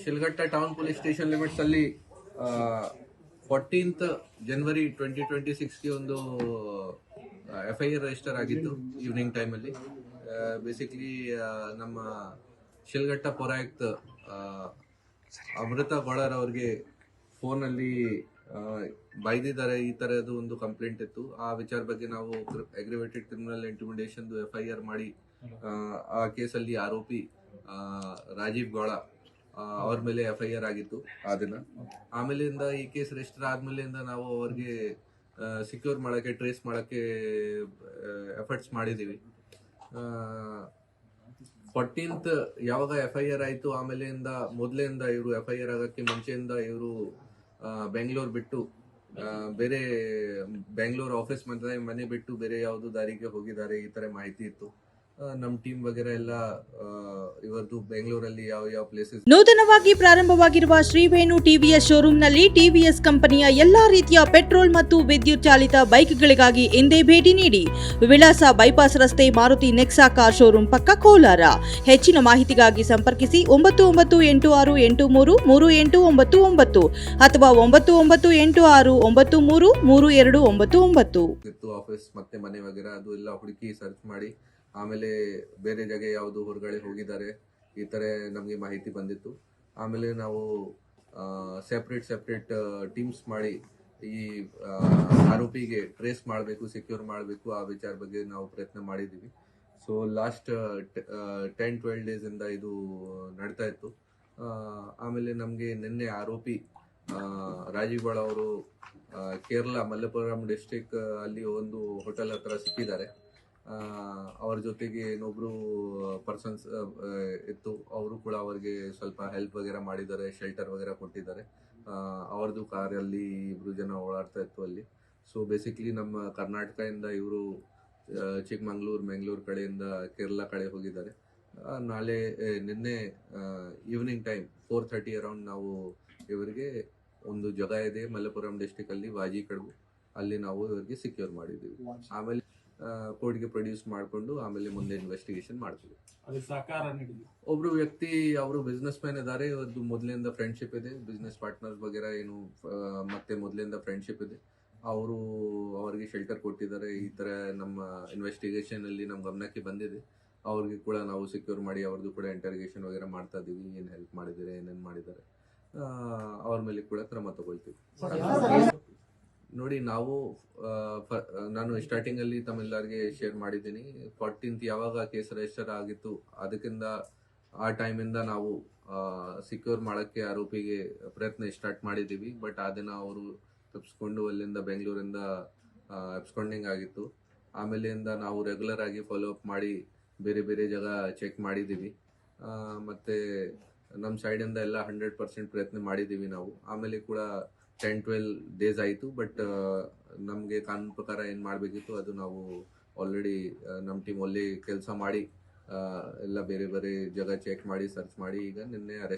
Shilghatta town police station limits ಅಲ್ಲಿ fourteenth January twenty twenty ಸಿಕ್ಸ್ಗೆ ಒಂದು ಎಫ್ ಐ ಆರ್ ರಿಜಿಸ್ಟರ್ ಆಗಿತ್ತು evening ಟೈಮಲ್ಲಿ ಬೇಸಿಕ್ಲಿ ನಮ್ಮ ಶಿಲ್ಘಟ್ಟ ಪೌರಾಯುಕ್ತ ಅಮೃತ ಗೋಳರ್ ಅವ್ರಿಗೆ ಫೋನಲ್ಲಿ ಬೈದಿದ್ದಾರೆ. ಈ ತರದ್ದು ಒಂದು ಕಂಪ್ಲೇಂಟ್ ಇತ್ತು. ಆ ವಿಚಾರ ಬಗ್ಗೆ ನಾವು aggravated criminal intimidation F I R ಮಾಡಿ ಆ, ಕೇಸಲ್ಲಿ ಆರೋಪಿ ರಾಜೀವ್ ಗೌಳ ಅವ್ರ ಮೇಲೆ ಎಫ್ ಐ ಆರ್ ಆಗಿತ್ತು ಆ ದಿನ. ಆಮೇಲಿಂದ ಈ ಕೇಸ್ ರಿಜಿಸ್ಟರ್ ಆದ್ಮೇಲಿಂದ ನಾವು ಅವ್ರಿಗೆ ಸಿಕ್ಯೂರ್ ಮಾಡಕ್ಕೆ ಟ್ರೇಸ್ ಮಾಡಕ್ಕೆ ಎಫರ್ಟ್ಸ್ ಮಾಡಿದೀವಿ. ಫೋರ್ಟೀನ್ತ್ ಯಾವಾಗ ಎಫ್ ಐ ಆರ್ ಆಯ್ತು ಆಮೇಲೆಯಿಂದ ಮೊದಲಿಂದ ಇವರು ಎಫ್ ಐ ಆರ್ ಆಗಕ್ಕೆ ಮುಂಚೆಯಿಂದ ಇವರು ಬೆಂಗಳೂರು ಬಿಟ್ಟು ಬೇರೆ ಬೆಂಗಳೂರು ಆಫೀಸ್ ಮನೆ ಮನೆ ಬಿಟ್ಟು ಬೇರೆ ಯಾವ್ದು ದಾರಿಗೆ ಹೋಗಿದ್ದಾರೆ, ಈ ತರ ಮಾಹಿತಿ ಇತ್ತು. ಆ, ನಮ್ ಟೀಮ್ ವಗೇರೆ ಎಲ್ಲ ಇವತ್ತು ಬೆಂಗಳೂರಲ್ಲಿ ಯಾವ ಯಾವ ಪ್ಲೇಸಸ್ ನೂತನವಾಗಿ ಪ್ರಾರಂಭವಾಗಿರುವ ಶ್ರೀವೇಣು ಟಿವಿಎಸ್ ಶೋರೂಮ್ನಲ್ಲಿ ಟಿವಿಎಸ್ ಕಂಪನಿಯ ಎಲ್ಲಾ ರೀತಿಯ ಪೆಟ್ರೋಲ್ ಮತ್ತು ವಿದ್ಯುತ್ ಚಾಲಿತ ಬೈಕ್ಗಳಿಗಾಗಿ ಎಂದೇ ಭೇಟಿ ನೀಡಿ. ವಿಳಾಸ ಬೈಪಾಸ್ ರಸ್ತೆ ಮಾರುತಿ ನೆಕ್ಸಾ ಕಾರ್ ಶೋರೂಮ್ ಪಕ್ಕ ಕೋಲಾರ. ಹೆಚ್ಚಿನ ಮಾಹಿತಿಗಾಗಿ ಸಂಪರ್ಕಿಸಿ ಒಂಬತ್ತು ಒಂಬತ್ತು ಎಂಟು ಆರು ಎಂಟು ಮೂರು ಮೂರು ಎಂಟು ಒಂಬತ್ತು ಒಂಬತ್ತು ಅಥವಾ ಒಂಬತ್ತು ಒಂಬತ್ತು ಎಂಟು ಆರು ಒಂಬತ್ತು ಮೂರು ಮೂರು ಎರಡು ಒಂಬತ್ತು ಒಂಬತ್ತು ಆಫೀಸ್ ಮತ್ತೆ ಮನೆ ವಗೇರೆ ಅದು ಎಲ್ಲ ಹುಡುಕಿ ಸರ್ಚ್ ಮಾಡಿ ಆಮೇಲೆ ಬೇರೆ ಜಾಗೆ ಯಾವುದು ಹೊರಗಡೆ ಹೋಗಿದ್ದಾರೆ, ಈ ಥರ ನಮಗೆ ಮಾಹಿತಿ ಬಂದಿತ್ತು. ಆಮೇಲೆ ನಾವು ಸೆಪ್ರೇಟ್ ಸೆಪ್ರೇಟ್ ಟೀಮ್ಸ್ ಮಾಡಿ ಈ ಆರೋಪಿಗೆ ಟ್ರೇಸ್ ಮಾಡಬೇಕು ಸೆಕ್ಯೂರ್ ಮಾಡಬೇಕು ಆ ವಿಚಾರ ಬಗ್ಗೆ ನಾವು ಪ್ರಯತ್ನ ಮಾಡಿದ್ದೀವಿ. So last ten twelve days ಇಂದ ನಡ್ತಾ ಇತ್ತು. ಆಮೇಲೆ ನಮಗೆ ನಿನ್ನೆ ಆರೋಪಿ ರಾಜೀವ್ ಅವರು ಕೇರಳ ಮಲ್ಲಪುರಂ ಡಿಸ್ಟಿಕ್ ಅಲ್ಲಿ ಒಂದು ಹೋಟೆಲ್ ಹತ್ರ ಸಿಕ್ಕಿದ್ದಾರೆ. ಅವ್ರ ಜೊತೆಗೆ ಇನ್ನೊಬ್ರು ಪರ್ಸನ್ಸ್ ಇತ್ತು. ಅವರು ಕೂಡ ಅವರಿಗೆ ಸ್ವಲ್ಪ ಹೆಲ್ಪ್ ವಗೇರ ಮಾಡಿದ್ದಾರೆ ಶೆಲ್ಟರ್ ವಗೇರ ಕೊಟ್ಟಿದ್ದಾರೆ. ಅವರದು ಅವ್ರದ್ದು ಕಾರಲ್ಲಿ ಇಬ್ರು ಜನ ಓಡಾಡ್ತಾ ಇತ್ತು ಅಲ್ಲಿ. ಸೊ ಬೇಸಿಕ್ಲಿ ನಮ್ಮ ಕರ್ನಾಟಕದಿಂದ ಇವರು ಚಿಕ್ಕಮಂಗ್ಳೂರು ಮ್ಯಾಂಗ್ಳೂರ್ ಕಡೆಯಿಂದ ಕೇರಳ ಕಡೆ ಹೋಗಿದ್ದಾರೆ. ನಾಳೆ ನಿನ್ನೆ evening time four thirty around ನಾವು ಇವರಿಗೆ ಒಂದು ಜಾಗ ಇದೆ ಮಲ್ಲಪುರಂ ಡಿಸ್ಟಿಕ್ ಅಲ್ಲಿ ವಾಜಿ ಕಡುಬು ಅಲ್ಲಿ ನಾವು ಇವರಿಗೆ ಸಿಕ್ಯೂರ್ ಮಾಡಿದ್ದೀವಿ. ಆಮೇಲೆ ಕೋರ್ಟ್ಗೆ ಪ್ರೊಡ್ಯೂಸ್ ಮಾಡಿಕೊಂಡು ಆಮೇಲೆ ಮುಂದೆ ಇನ್ವೆಸ್ಟಿಗೇಷನ್ ಮಾಡ್ತೀವಿ. ಅದಕ್ಕೆ ಸಹಕಾರ ನೀಡಿದ್ವಿ ಒಬ್ರು ವ್ಯಕ್ತಿ ಅವರು ಬಿಸ್ನೆಸ್ ಮ್ಯಾನ್ ಇದ್ದಾರೆ ಇವತ್ತು ಮೊದಲಿಂದ ಫ್ರೆಂಡ್ಶಿಪ್ ಇದೆ ಬಿಸ್ನೆಸ್ ಪಾರ್ಟ್ನರ್ಸ್ ಬಗ್ಗೆ ಏನು ಮತ್ತೆ ಮೊದಲಿಂದ ಫ್ರೆಂಡ್ಶಿಪ್ ಇದೆ. ಅವರು ಅವರಿಗೆ ಶೆಲ್ಟರ್ ಕೊಟ್ಟಿದ್ದಾರೆ ಈ ತರ ನಮ್ಮ ಇನ್ವೆಸ್ಟಿಗೇಷನ್ ಅಲ್ಲಿ ನಮ್ಮ ಗಮನಕ್ಕೆ ಬಂದಿದೆ. ಅವ್ರಿಗೆ ಕೂಡ ನಾವು ಸೆಕ್ಯೂರ್ ಮಾಡಿ ಅವ್ರದ್ದು ಕೂಡ ಇಂಟರ್ಗೇಷನ್ ವಗೇರೆ ಮಾಡ್ತಾ ಇದೀವಿ ಏನ್ ಹೆಲ್ಪ್ ಮಾಡಿದ್ದಾರೆ ಏನೇನ್ ಮಾಡಿದ್ದಾರೆ ಅವ್ರ ಮೇಲೆ ಕೂಡ ಕ್ರಮ ತಗೊಳ್ತೀವಿ. ನೋಡಿ, ನಾವು ನಾನು ಸ್ಟಾರ್ಟಿಂಗ್ ಅಲ್ಲಿ ತಮ್ಮೆಲ್ಲರಿಗೆ ಶೇರ್ ಮಾಡಿದ್ದೀನಿ. ಫೋರ್ಟೀನ್ತ್ ಯಾವಾಗ ಕೇಸ್ ರಿಜಿಸ್ಟರ್ ಆಗಿತ್ತು, ಅದಕ್ಕಿಂತ ಆ ಟೈಮಿಂದ ನಾವು ಸಿಕ್ಯೂರ್ ಮಾಡೋಕ್ಕೆ ಆರೋಪಿಗೆ ಪ್ರಯತ್ನ ಸ್ಟಾರ್ಟ್ ಮಾಡಿದ್ದೀವಿ. ಬಟ್ ಆ ದಿನ ಅವರು ತಪ್ಪಿಸ್ಕೊಂಡು ಅಲ್ಲಿಂದ ಬೆಂಗಳೂರಿಂದ ಎಬ್ಸ್ಕೊಂಡಿಂಗ್ ಆಗಿತ್ತು. ಆಮೇಲೆಯಿಂದ ನಾವು ರೆಗ್ಯುಲರ್ ಆಗಿ ಫಾಲೋ ಅಪ್ ಮಾಡಿ ಬೇರೆ ಬೇರೆ ಜಾಗ ಚೆಕ್ ಮಾಡಿದ್ದೀವಿ. ಮತ್ತೆ ನಮ್ಮ ಸೈಡಿಂದ ಎಲ್ಲ ಹಂಡ್ರೆಡ್ ಪರ್ಸೆಂಟ್ ಪ್ರಯತ್ನ ಮಾಡಿದ್ದೀವಿ ನಾವು. ಆಮೇಲೆ ಕೂಡ ಟೆನ್ ಟ್ವೆಲ್ ಡೇಸ್ ಆಯಿತು ಬಟ್ ನಮಗೆ ಕಾನೂನು ಪ್ರಕಾರ ಏನು ಮಾಡಬೇಕಿತ್ತು ಅದು ನಾವು ಆಲ್ರೆಡಿ ನಮ್ಮ ಟೀಮ್ ಅಲ್ಲಿ ಕೆಲಸ ಮಾಡಿ ಆ, ಎಲ್ಲ ಬೇರೆ ಬೇರೆ ಜಾಗ ಚೆಕ್ ಮಾಡಿ ಸರ್ಚ್ ಮಾಡಿ ಈಗ ನಿನ್ನೆ ಅರೆಸ್ಟ್